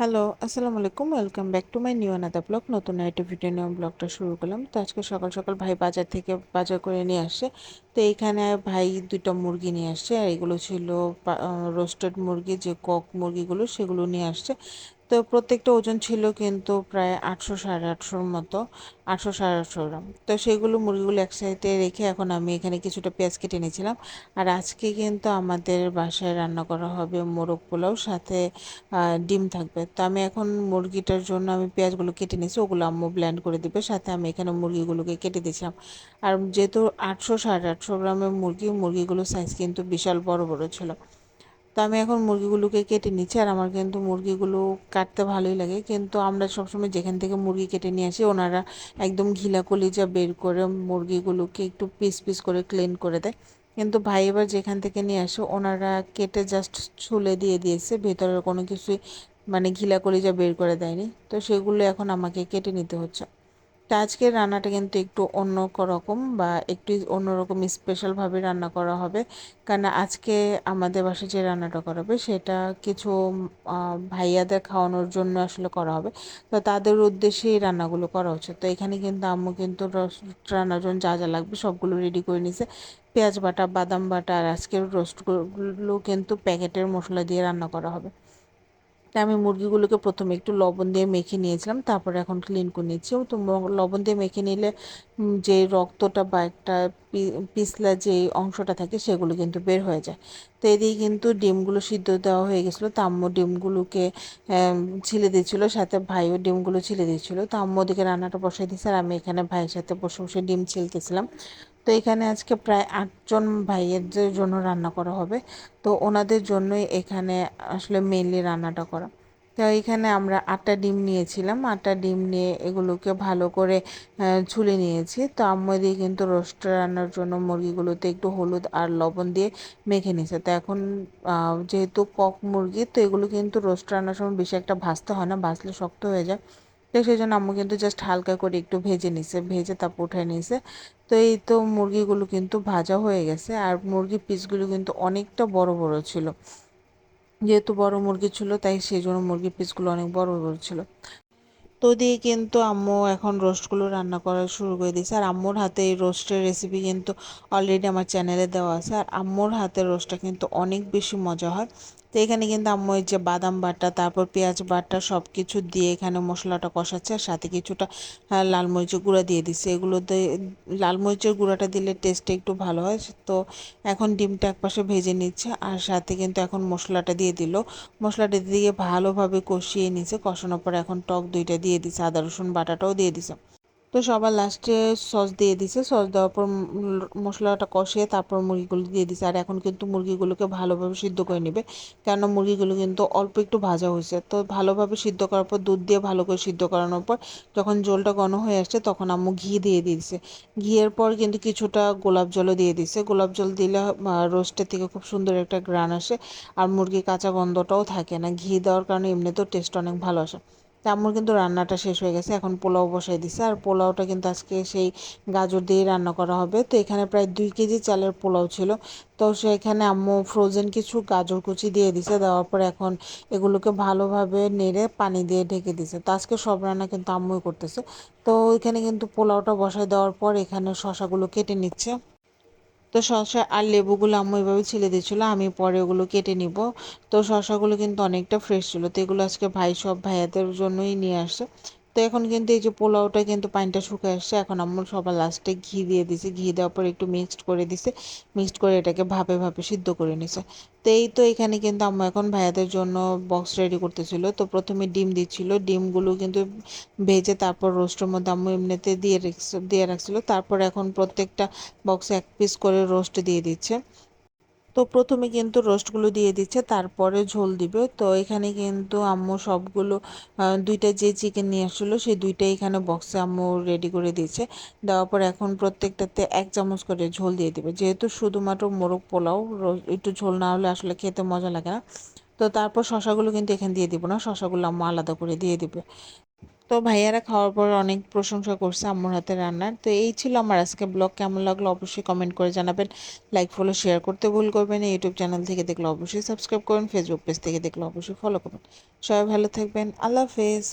Hello, আসসালামু আলাইকুম। Welcome back to my new আনাদা blog নতুন একটা ভিডিও নিয়ে ব্লগটা শুরু করলাম। তো আজকে সকাল সকাল ভাই বাজার থেকে বাজার করে নিয়ে আসে। তো এইখানে ভাই দুটো মুরগি নিয়ে আসছে আর এগুলো ছিল রোস্টেড মুরগি, যে কক মুরগিগুলো, সেগুলো নিয়ে আসছে তো প্রত্যেকটা ওজন ছিল কিন্তু প্রায় আটশো সাড়ে আটশোর মতো, আটশো সাড়ে আটশো গ্রাম। তো সেগুলো মুরগিগুলো এক সাইডে রেখে এখন আমি এখানে কিছুটা পেঁয়াজ কেটে নিয়েছিলাম। আর আজকে কিন্তু আমাদের বাসায় রান্না করা হবে মোরগ পোলাও, সাথে ডিম থাকবে। তো আমি এখন মুরগিটার জন্য আমি পেঁয়াজগুলো কেটে নিয়েছি, ওগুলো আম্মু ব্ল্যান্ড করে দিবে, সাথে আমি এখানে মুরগিগুলোকে কেটে দিয়েছিলাম। আর যেহেতু আটশো সাড়ে আটশো গ্রামের মুরগি, মুরগিগুলোর সাইজ কিন্তু বিশাল বড় বড় ছিল। তো আমি এখন মুরগিগুলোকে কেটে নিচ্ছি, আর আমার কিন্তু মুরগিগুলো কাটতে ভালোই লাগে। কিন্তু আমরা সবসময় যেখান থেকে মুরগি কেটে নিয়ে আসি, ওনারা একদম ঘিলা কলিজা বের করে মুরগিগুলোকে একটু পিস পিস করে ক্লিন করে দেয়। কিন্তু ভাই এবার যেখান থেকে নিয়ে আসে, ওনারা কেটে জাস্ট ছুলে দিয়ে দিয়েছে, ভেতরের কোনো কিছুই মানে ঘিলা কলিজা বের করে দেয়নি। তো সেগুলো এখন আমাকে কেটে নিতে হচ্ছে। তো আজকের রান্নাটা কিন্তু একটু অন্য রকম বা একটু অন্যরকম স্পেশালভাবে রান্না করা হবে। কারণ আজকে আমাদের বাসায় যে রান্নাটা করা হবে সেটা কিছু ভাইয়াদের খাওয়ানোর জন্য আসলে করা হবে। তো তাদের উদ্দেশ্যেই রান্নাগুলো করা হচ্ছে। তো এখানে কিন্তু আম্মু কিন্তু রান্নার জন্য যা যা লাগবে সবগুলো রেডি করে নিছে। পেঁয়াজ বাটা, বাদাম বাটা আর আজকের রোস্টগুলো কিন্তু প্যাকেটের মশলা দিয়ে রান্না করা হবে। আমি মুরগিগুলোকে প্রথমে একটু লবণ দিয়ে মেখে নিয়েছিলাম, তারপরে এখন ক্লিন করে নিচ্ছি। তো লবণ দিয়ে মেখে নিলে যে রক্তটা বা একটা পিছলা যে অংশটা থাকে সেগুলো কিন্তু বের হয়ে যায়। তো এদিকে কিন্তু ডিমগুলো সিদ্ধ দেওয়া হয়ে গেছিল, তো আম্মু ডিমগুলোকে ছিলে দিয়েছিলো সাথে ভাইও ডিমগুলো ছিলে দিচ্ছিল। তো আম্মু ওদিকে রান্নাটা বসাই দিয়েছে, আর আমি এখানে ভাইয়ের সাথে বসে বসে ডিম ছিলতেছিলাম। তো এখানে আজকে প্রায় আটজন ভাইয়ের জন্য রান্না করা হবে। তো ওনাদের জন্যই এখানে আসলে মেনলি রান্নাটা করা। তো এখানে আমরা আটটা ডিম নিয়েছিলাম। আটটা ডিম নিয়ে এগুলোকে ভালো করে ছুলে নিয়েছি। তো আম্মু দিয়ে কিন্তু রোস্ট রান্নার জন্য মুরগিগুলোতে একটু হলুদ আর লবণ দিয়ে মেখে নিয়েছে। তো এখন যেহেতু কক মুরগি, তো এগুলো কিন্তু রোস্ট রান্নার সময় বেশি একটা ভাজতে হয় না, ভাজলে শক্ত হয়ে যায়। তো সেই জন্য আম্মু কিন্তু জাস্ট হালকা করে একটু ভেজে নিছে, ভেজে তারপর উঠে নিছে। তো এই তো মুরগিগুলো কিন্তু ভাজা হয়ে গেছে, আর মুরগির পিসগুলো কিন্তু অনেকটা বড় বড় ছিল। যেহেতু বড় মুরগি ছিল, তাই সেই জন্য মুরগির পিসগুলো অনেক বড় বড় ছিল। তো দিয়ে কিন্তু আম্মু এখন রোস্টগুলো রান্না করা শুরু করে দিয়েছে। আর আম্মুর হাতে এই রোস্টের রেসিপি কিন্তু অলরেডি আমার চ্যানেলে দেওয়া আছে। আর আম্মুর হাতের রোস্টটা কিন্তু অনেক বেশি মজা হয়। তো এখানে কিন্তু আম্মু এই যে বাদাম বাটা, তারপর পেঁয়াজ বাটা সব কিছু দিয়ে এখানে মশলাটা কষাচ্ছে। আর সাথে কিছুটা লাল মরিচের গুঁড়া দিয়ে দিচ্ছে। এগুলোতে লাল মরিচের গুঁড়াটা দিলে টেস্টটা একটু ভালো হয়। তো এখন ডিমটা একপাশে ভেজে নিচ্ছে। আর সাথে কিন্তু এখন মশলাটা দিয়ে দিল। মশলাটা দিয়ে ভালোভাবে কষিয়ে নিচ্ছে। কষানোর পর এখন টক দুইটা দিয়ে দিছে, আদা, রসুন বাটাটাও দিয়ে দিছে। তো সবার লাস্টে সস দিয়ে দিছে। সস দেওয়ার পর মশলাটা কষিয়ে তারপর মুরগিগুলো দিয়ে দিছে। আর এখন কিন্তু মুরগিগুলোকে ভালোভাবে সিদ্ধ করে নেবে। কেন মুরগিগুলো কিন্তু অল্প একটু ভাজা হয়েছে। তো ভালোভাবে সিদ্ধ করার পর, দুধ দিয়ে ভালো করে সিদ্ধ করানোর পর, যখন জলটা ঘন হয়ে আসছে, তখন আম্মু ঘি দিয়ে দিয়েছে। ঘিয়ের পর কিন্তু কিছুটা গোলাপ জলও দিয়ে দিছে। গোলাপ জল দিলে রোস্টের থেকে খুব সুন্দর একটা গ্রান আসে। আর মুরগির কাঁচা গন্ধটাও থাকে না। ঘি দেওয়ার কারণে এমনিতেও টেস্ট অনেক ভালো আসে। আমার কিন্তু রান্নাটা শেষ হয়ে গেছে, এখন পোলাও বসাই দিছে। আর পোলাওটা কিন্তু আজকে সেই গাজর দিয়ে রান্না করা হবে। তো এখানে প্রায় দুই কেজি চালের পোলাও ছিল। তো সেখানে আম্মু ফ্রোজেন কিছু গাজর কুচি দিয়ে দিছে, দেওয়ার পর এখন এগুলোকে ভালোভাবে নেড়ে পানি দিয়ে ঢেকে দিছে। তো আজকে সব রান্না কিন্তু আম্মুই করতেছে। তো এখানে কিন্তু পোলাওটা বসাই দেওয়ার পর এখানে শশাগুলো কেটে নিচ্ছে। তো শসা আর লেবুগুলো আম্মু এভাবে ছিলে দিয়েছিলো, আমি পরে ওগুলো কেটে নিব। তো শসাগুলো কিন্তু অনেকটা ফ্রেশ ছিল, তো এগুলো আজকে ভাই সব ভাইয়াদের জন্যই নিয়ে আসছে। তো এখন কিন্তু এই যে পোলাওটা কিন্তু পানিটা শুকিয়ে আসছে, এখন আম্মু সবার লাস্টে ঘি দিয়ে দিছে। ঘি দেওয়ার পর একটু মিক্সড করে দিছে মিক্সড করে এটাকে ভাপে ভাপে সিদ্ধ করে নিছে। তো এই তো এখানে কিন্তু আম্মু এখন ভাইয়াদের জন্য বক্স রেডি করতেছিল। তো প্রথমে ডিম দিচ্ছিল, ডিমগুলো কিন্তু ভেজে তারপর রোস্টের মধ্যে আম্মু এমনিতে দিয়ে দিয়ে রাখছিল। তারপর এখন প্রত্যেকটা বক্সে এক পিস করে রোস্ট দিয়ে দিচ্ছে। তো প্রথমে কিন্তু রোস্টগুলো দিয়ে দিচ্ছে, তারপরে ঝোল দিবে। তো এখানে কিন্তু আম্মু সবগুলো দুইটা যে চিকেন নিয়ে আসছিল সেই দুইটাই এখানে বক্সে আম্মু রেডি করে দিয়েছে। দেওয়ার পর এখন প্রত্যেকটাতে এক চামচ করে ঝোল দিয়ে দিবে। যেহেতু শুধুমাত্র মোরগ পোলাও একটু ঝোল না হলে আসলে খেতে মজা লাগে না। তো তারপর শশাগুলো কিন্তু এখানে দিয়ে দিব না, শশাগুলো আম্মু আলাদা করে দিয়ে দিবে। তো ভাইয়ারা খাওয়ার পর অনেক প্রশংসা করছে আম্মুর হাতে রান্নার। তো এই ছিল আমার আজকে ব্লগ। কেমন লাগল অবশ্যই কমেন্ট করে জানাবেন। লাইক ফলো শেয়ার করতে ভুল করবেন ইউটিউব চ্যানেল থেকে দেখলে অবশ্যই সাবস্ক্রাইব করবেন ফেসবুক পেজ থেকে দেখলে অবশ্যই ফলো করবেন সবাই ভালো থাকবেন। আল্লাহ হাফেজ।